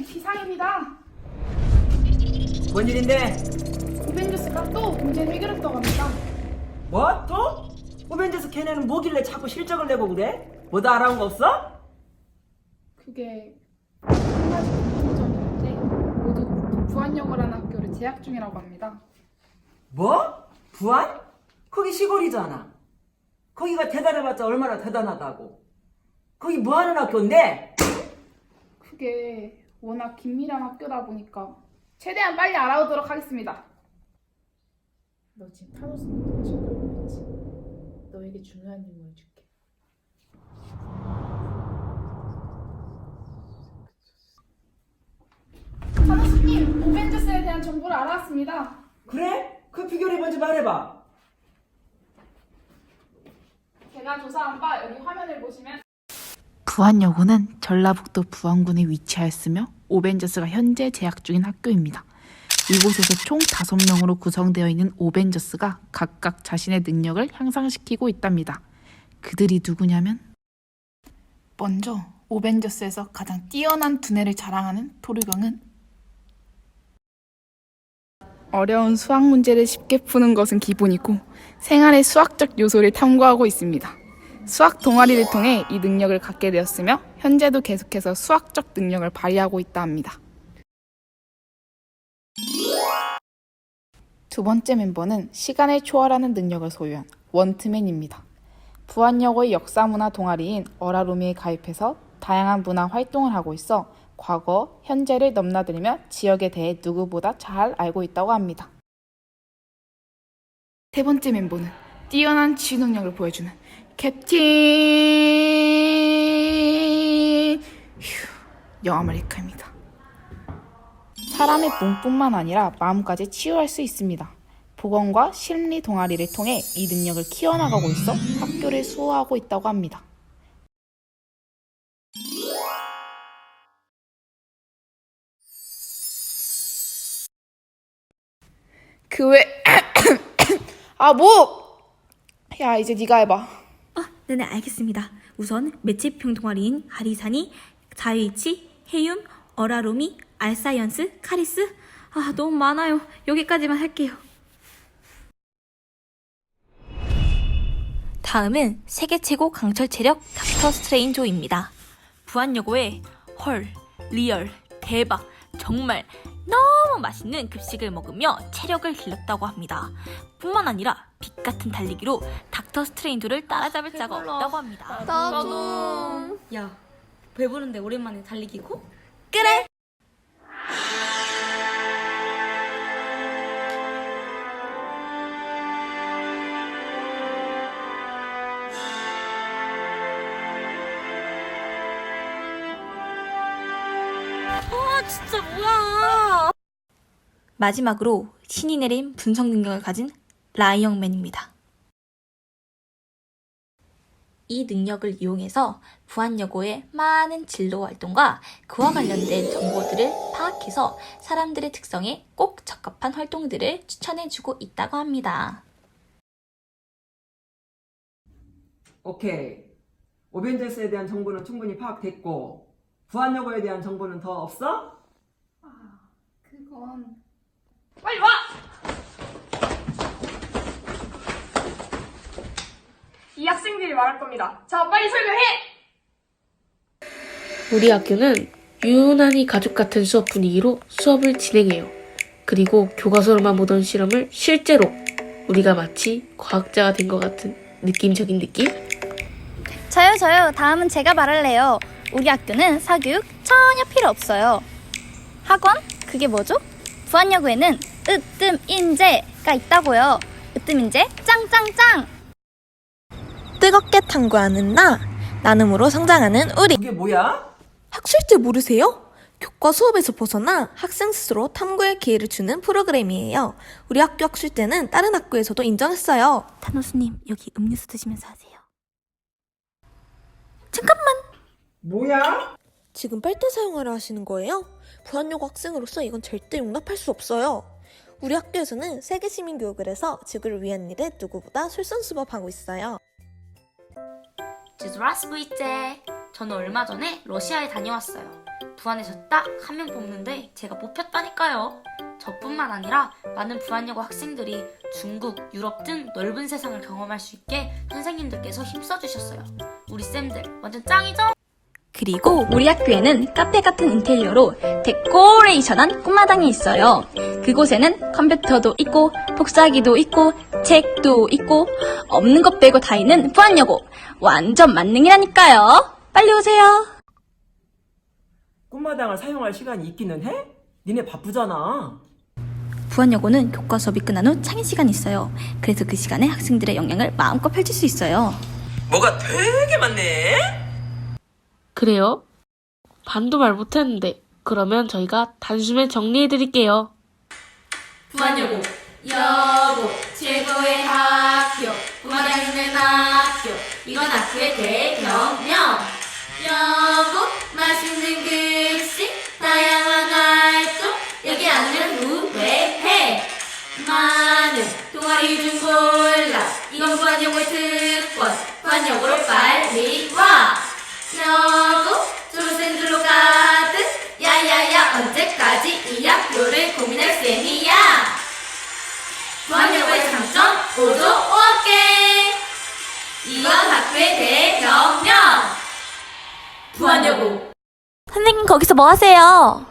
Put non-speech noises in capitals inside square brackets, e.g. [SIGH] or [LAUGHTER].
선생님 비상입니다. 뭔 일인데? 오벤져스가 또 문제 해결했다고 합니다. 뭐? 또? 오벤져스 걔네는 뭐길래 자꾸 실적을 내고 그래? 뭐다 알아온 거 없어? 그게 한 가지 있는데 모두 부안여고라는 학교를 재학 중이라고 합니다. 뭐? 부안? 거기 시골이잖아. 거기가 대단해봤자 얼마나 대단하다고. 거기 뭐 하는 학교인데? 그게 워낙 긴밀한 학교다 보니까 최대한 빨리 알아오도록 하겠습니다. 너 지금 타노스님 친구로 있지? 너에게 중요한 임무를 줄게. 타노스님, 오벤져스에 대한 정보를 알아왔습니다. 그래? 그 비결이 뭔지 말해봐. 제가 조사한 바 여기 화면을 보시면 부안여고는 전라북도 부안군에 위치하였으며 오벤져스가 현재 재학 중인 학교입니다. 이곳에서 총 5명으로 구성되어 있는 오벤져스가 각각 자신의 능력을 향상시키고 있답니다. 그들이 누구냐면 먼저 오벤져스에서 가장 뛰어난 두뇌를 자랑하는 토르경은 어려운 수학 문제를 쉽게 푸는 것은 기본이고 생활의 수학적 요소를 탐구하고 있습니다. 수학 동아리를 통해 이 능력을 갖게 되었으며 현재도 계속해서 수학적 능력을 발휘하고 있다 합니다. 두 번째 멤버는 시간을 초월하는 능력을 소유한 원트맨입니다. 부안여고의 역사문화 동아리인 어라루미에 가입해서 다양한 문화 활동을 하고 있어 과거, 현재를 넘나들며 지역에 대해 누구보다 잘 알고 있다고 합니다. 세 번째 멤버는 뛰어난 지휘 능력을 보여주는 캡틴 휴, 영화 아메리카입니다. 사람의 몸뿐만 아니라 마음까지 치유할 수 있습니다. 보건과 심리 동아리를 통해 이 능력을 키워나가고 있어 학교를 수호하고 있다고 합니다. 그 외, [COUGHS] 아, 뭐! 야, 이제 네가 해봐. 아, 네네 알겠습니다. 우선 매체평 동아리인 가리사니, 자유이치, 헤윰, 어라로미, 알사이언스, 카리스 아 너무 많아요. 여기까지만 할게요. 다음은 세계 최고 강철 체력 닥터 스트레인조입니다. 부안여고에 헐, 리얼, 대박, 정말 너무 맛있는 급식을 먹으며 체력을 길렀다고 합니다. 뿐만 아니라 빛 같은 달리기로 닥터 스트레인조를 따라잡을 자가 없다고 합니다. 나도. 야, 배부른데 오랜만에 달리기고? 그래! 진짜 뭐야! 마지막으로 신이 내린 분석 능력을 가진 라이언맨입니다. 이 능력을 이용해서 부안여고의 많은 진로 활동과 그와 관련된 정보들을 파악해서 사람들의 특성에 꼭 적합한 활동들을 추천해주고 있다고 합니다. 오케이. 오벤져스에 대한 정보는 충분히 파악됐고, 부안여고에 대한 정보는 더 없어? 그건 빨리 와! 이 학생들이 말할 겁니다. 자, 빨리 설명해! 우리 학교는 유난히 가족 같은 수업 분위기로 수업을 진행해요. 그리고 교과서로만 보던 실험을 실제로 우리가 마치 과학자가 된 것 같은 느낌적인 느낌? 저요, 저요. 다음은 제가 말할래요. 우리 학교는 사교육 전혀 필요 없어요. 학원? 그게 뭐죠? 부안여고에는 으뜸인재가 있다고요. 으뜸인재 짱짱짱! 뜨겁게 탐구하는 나, 나눔으로 성장하는 우리. 그게 뭐야? 학술제 모르세요? 교과 수업에서 벗어나 학생 스스로 탐구의 기회를 주는 프로그램이에요. 우리 학교 학술제는 다른 학교에서도 인정했어요. 타노스님, 여기 음료수 드시면서 하세요. 뭐야? 지금 빨대 사용하려 하시는 거예요? 부안여고 학생으로서 이건 절대 용납할 수 없어요. 우리 학교에서는 세계 시민 교육을 해서 지구를 위한 일에 누구보다 솔선수범하고 있어요. 주드라스부이제 저는 얼마 전에 러시아에 다녀왔어요. 부안에서 딱 한 명 뽑는데 제가 뽑혔다니까요. 저뿐만 아니라 많은 부안여고 학생들이 중국, 유럽 등 넓은 세상을 경험할 수 있게 선생님들께서 힘써주셨어요. 우리 쌤들 완전 짱이죠? 그리고 우리 학교에는 카페 같은 인테리어로 데코레이션한 꽃마당이 있어요. 그곳에는 컴퓨터도 있고 복사기도 있고 책도 있고 없는 것 빼고 다 있는 부안여고 완전 만능이라니까요. 빨리 오세요. 꿈마당을 사용할 시간이 있기는 해? 니네 바쁘잖아. 부안여고는 교과 수업이 끝난 후 창의 시간이 있어요. 그래서 그 시간에 학생들의 역량을 마음껏 펼칠 수 있어요. 뭐가 되게 많네. 그래요? 반도 말 못했는데 그러면 저희가 단숨에 정리해드릴게요. 부안여고 여고 최고의 학교 부마당 있는 학교 이건 학교의 대명명 여고 맛있는 급 까지 이 학교를 고민할 셈이야. 부안여고의 장점 5조 5억개 이건 학교의 대혁명 부안여고. 선생님 거기서 뭐 하세요?